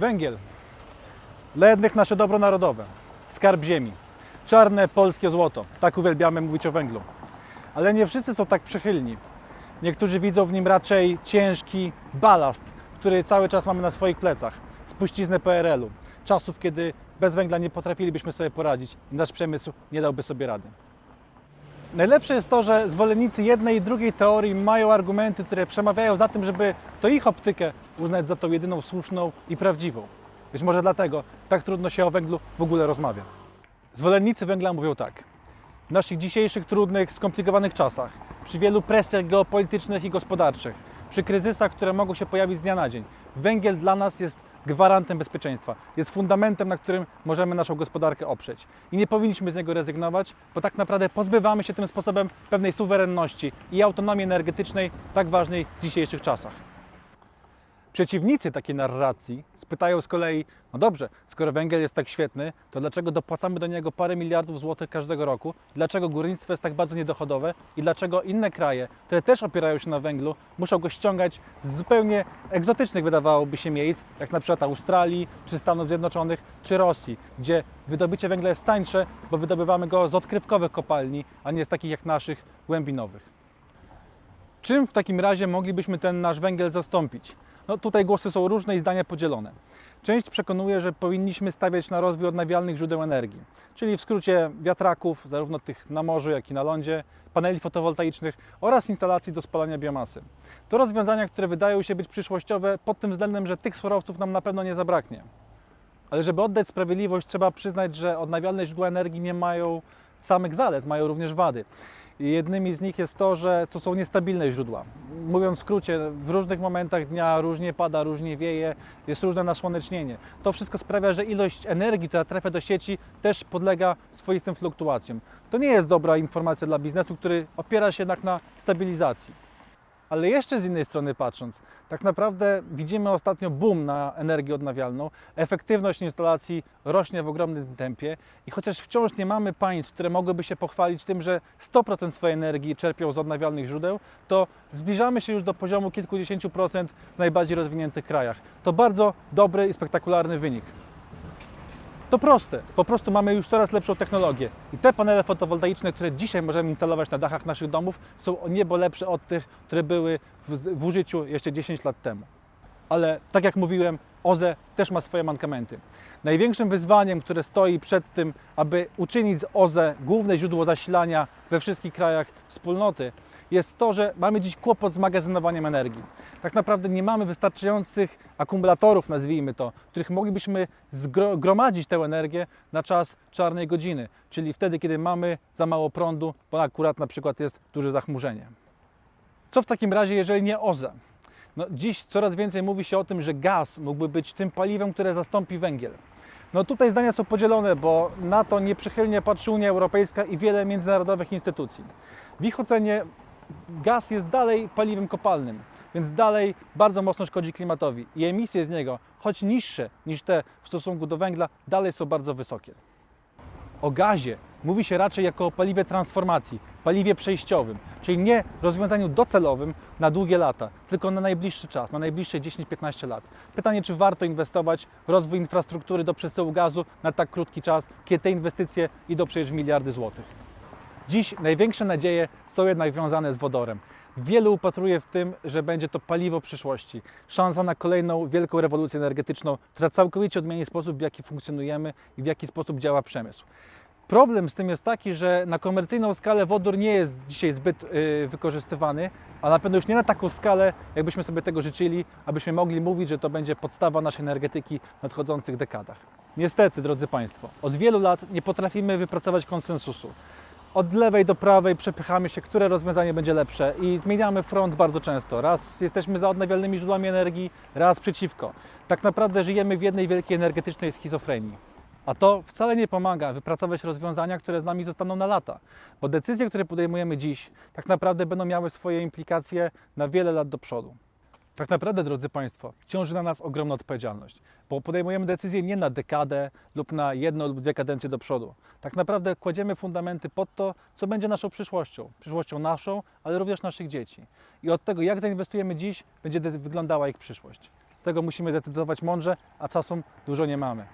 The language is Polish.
Węgiel. Dla jednych nasze dobro narodowe, skarb ziemi. Czarne polskie złoto. Tak uwielbiamy mówić o węglu. Ale nie wszyscy są tak przychylni. Niektórzy widzą w nim raczej ciężki balast, który cały czas mamy na swoich plecach. Spuściznę PRL-u. Czasów, kiedy bez węgla nie potrafilibyśmy sobie poradzić i nasz przemysł nie dałby sobie rady. Najlepsze jest to, że zwolennicy jednej i drugiej teorii mają argumenty, które przemawiają za tym, żeby to ich optykę uznać za tą jedyną słuszną i prawdziwą. Być może dlatego tak trudno się o węglu w ogóle rozmawia. Zwolennicy węgla mówią tak. W naszych dzisiejszych trudnych, skomplikowanych czasach, przy wielu presjach geopolitycznych i gospodarczych, przy kryzysach, które mogą się pojawić z dnia na dzień, węgiel dla nas jest gwarantem bezpieczeństwa, jest fundamentem, na którym możemy naszą gospodarkę oprzeć. I nie powinniśmy z niego rezygnować, bo tak naprawdę pozbywamy się tym sposobem pewnej suwerenności i autonomii energetycznej, tak ważnej w dzisiejszych czasach. Przeciwnicy takiej narracji spytają z kolei, no dobrze, skoro węgiel jest tak świetny, to dlaczego dopłacamy do niego parę miliardów złotych każdego roku? Dlaczego górnictwo jest tak bardzo niedochodowe? I dlaczego inne kraje, które też opierają się na węglu, muszą go ściągać z zupełnie egzotycznych, wydawałoby się, miejsc, jak na przykład Australii, czy Stanów Zjednoczonych, czy Rosji, gdzie wydobycie węgla jest tańsze, bo wydobywamy go z odkrywkowych kopalni, a nie z takich jak naszych głębinowych. Czym w takim razie moglibyśmy ten nasz węgiel zastąpić? No tutaj głosy są różne i zdania podzielone. Część przekonuje, że powinniśmy stawiać na rozwój odnawialnych źródeł energii, czyli w skrócie wiatraków, zarówno tych na morzu, jak i na lądzie, paneli fotowoltaicznych oraz instalacji do spalania biomasy. To rozwiązania, które wydają się być przyszłościowe pod tym względem, że tych surowców nam na pewno nie zabraknie. Ale żeby oddać sprawiedliwość, trzeba przyznać, że odnawialne źródła energii nie mają samych zalet, mają również wady. Jednymi z nich jest to, że to są niestabilne źródła. Mówiąc w skrócie, w różnych momentach dnia różnie pada, różnie wieje, jest różne nasłonecznienie. To wszystko sprawia, że ilość energii, która trafia do sieci, też podlega swoistym fluktuacjom. To nie jest dobra informacja dla biznesu, który opiera się jednak na stabilizacji. Ale jeszcze z innej strony patrząc, tak naprawdę widzimy ostatnio boom na energię odnawialną. Efektywność instalacji rośnie w ogromnym tempie i chociaż wciąż nie mamy państw, które mogłyby się pochwalić tym, że 100% swojej energii czerpią z odnawialnych źródeł, to zbliżamy się już do poziomu kilkudziesięciu procent w najbardziej rozwiniętych krajach. To bardzo dobry i spektakularny wynik. To proste. Po prostu mamy już coraz lepszą technologię. I te panele fotowoltaiczne, które dzisiaj możemy instalować na dachach naszych domów, są o niebo lepsze od tych, które były w, w użyciu jeszcze 10 lat temu. Ale tak jak mówiłem, OZE też ma swoje mankamenty. Największym wyzwaniem, które stoi przed tym, aby uczynić z OZE główne źródło zasilania we wszystkich krajach wspólnoty, jest to, że mamy dziś kłopot z magazynowaniem energii. Tak naprawdę nie mamy wystarczających akumulatorów, nazwijmy to, w których moglibyśmy zgromadzić tę energię na czas czarnej godziny, czyli wtedy, kiedy mamy za mało prądu, bo akurat na przykład jest duże zachmurzenie. Co w takim razie, jeżeli nie OZE? No, dziś coraz więcej mówi się o tym, że gaz mógłby być tym paliwem, które zastąpi węgiel. No tutaj zdania są podzielone, bo na to nieprzychylnie patrzy Unia Europejska i wiele międzynarodowych instytucji. W ich ocenie gaz jest dalej paliwem kopalnym, więc dalej bardzo mocno szkodzi klimatowi i emisje z niego, choć niższe niż te w stosunku do węgla, dalej są bardzo wysokie. O gazie mówi się raczej jako o paliwie transformacji, paliwie przejściowym, czyli nie rozwiązaniu docelowym na długie lata, tylko na najbliższy czas, na najbliższe 10-15 lat. Pytanie, czy warto inwestować w rozwój infrastruktury do przesyłu gazu na tak krótki czas, kiedy te inwestycje idą przecież w miliardy złotych. Dziś największe nadzieje są jednak związane z wodorem. Wielu upatruje w tym, że będzie to paliwo przyszłości, szansa na kolejną wielką rewolucję energetyczną, która całkowicie odmieni sposób, w jaki funkcjonujemy i w jaki sposób działa przemysł. Problem z tym jest taki, że na komercyjną skalę wodór nie jest dzisiaj zbyt yy, wykorzystywany, a na pewno już nie na taką skalę, jakbyśmy sobie tego życzyli, abyśmy mogli mówić, że to będzie podstawa naszej energetyki w nadchodzących dekadach. Niestety, drodzy Państwo, od wielu lat nie potrafimy wypracować konsensusu od lewej do prawej przepychamy się, które rozwiązanie będzie lepsze i zmieniamy front bardzo często. Raz jesteśmy za odnawialnymi źródłami energii, raz przeciwko. Tak naprawdę żyjemy w jednej wielkiej energetycznej schizofrenii. A to wcale nie pomaga wypracować rozwiązania, które z nami zostaną na lata, bo decyzje, które podejmujemy dziś, tak naprawdę będą miały swoje implikacje na wiele lat do przodu. Tak naprawdę, drodzy Państwo, ciąży na nas ogromna odpowiedzialność, bo podejmujemy decyzje nie na dekadę lub na jedną lub dwie kadencje do przodu. Tak naprawdę kładziemy fundamenty pod to, co będzie naszą przyszłością. Przyszłością naszą, ale również naszych dzieci. I od tego, jak zainwestujemy dziś, będzie wyglądała ich przyszłość. Tego musimy decydować mądrze, a czasu dużo nie mamy.